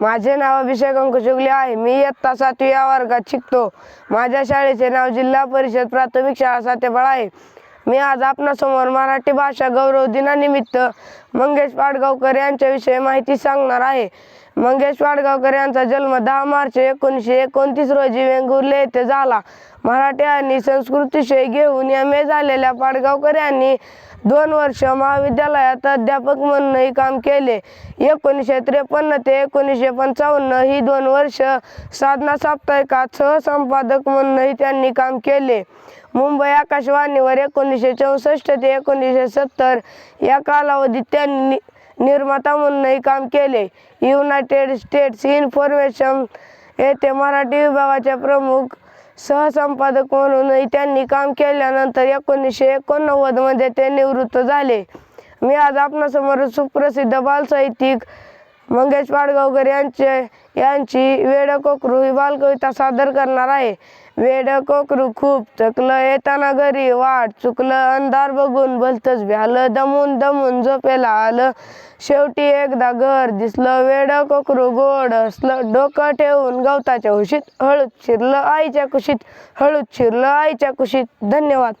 माझे नाव अभिषेक अंकुशुगले आहे. मी इयत्ता सातवी या वर्गात शिकतो. माझ्या शाळेचे नाव जिल्हा परिषद प्राथमिक शाळा सातेफळ आहे. मी आज आपणासमोर मराठी भाषा गौरव दिनानिमित्त मंगेश पाडगावकर यांच्याविषयी माहिती सांगणार आहे. मंगेश पाडगावकर यांचा जन्म दहा मार्च एकोणीसशे एकोणतीस रोजी वेंगुर्ले येथे झाला. मराठी आणि संस्कृतीविषयी घेऊन एम. ए. झालेल्या पाडगावकर यांनी दोन वर्ष महाविद्यालयात अध्यापक म्हणूनही काम केले. एकोणीसशे त्रेपन्न ते एकोणीसशे पंचावन्न ही दोन वर्ष साधना साप्ताहिकात सहसंपादक म्हणूनही त्यांनी काम केले. मुंबई आकाशवाणीवर एकोणीसशे चौसष्ट ते एकोणीसशे सत्तर या कालावधीत त्यांनी निर्माता म्हणूनही काम केले. युनायटेड स्टेट्स इन्फॉर्मेशन येथे मराठी विभागाच्या प्रमुख सहसंपादक म्हणूनही त्यांनी काम केल्यानंतर एकोणीसशे एकोणनव्वदमध्ये ते निवृत्त झाले. मी आज आपणासमोर सुप्रसिद्ध बालसाहित्यिक मंगेश पाडगावकर यांचे यांची वेड कोकरू ही बालकविता सादर करणार आहे. वेड कोकरू खूप थकलं येताना घरी वाट चुकलं अंधार बघून भलतच भ्यालं दमून दमून झोपेला आलं. शेवटी एकदा घर दिसलं वेड कोकरू गोड असलं डोकं ठेवून गवताच्या हुशीत हळूद शिरलं आईच्या कुशीत हळूद शिरलं आईच्या कुशीत. धन्यवाद.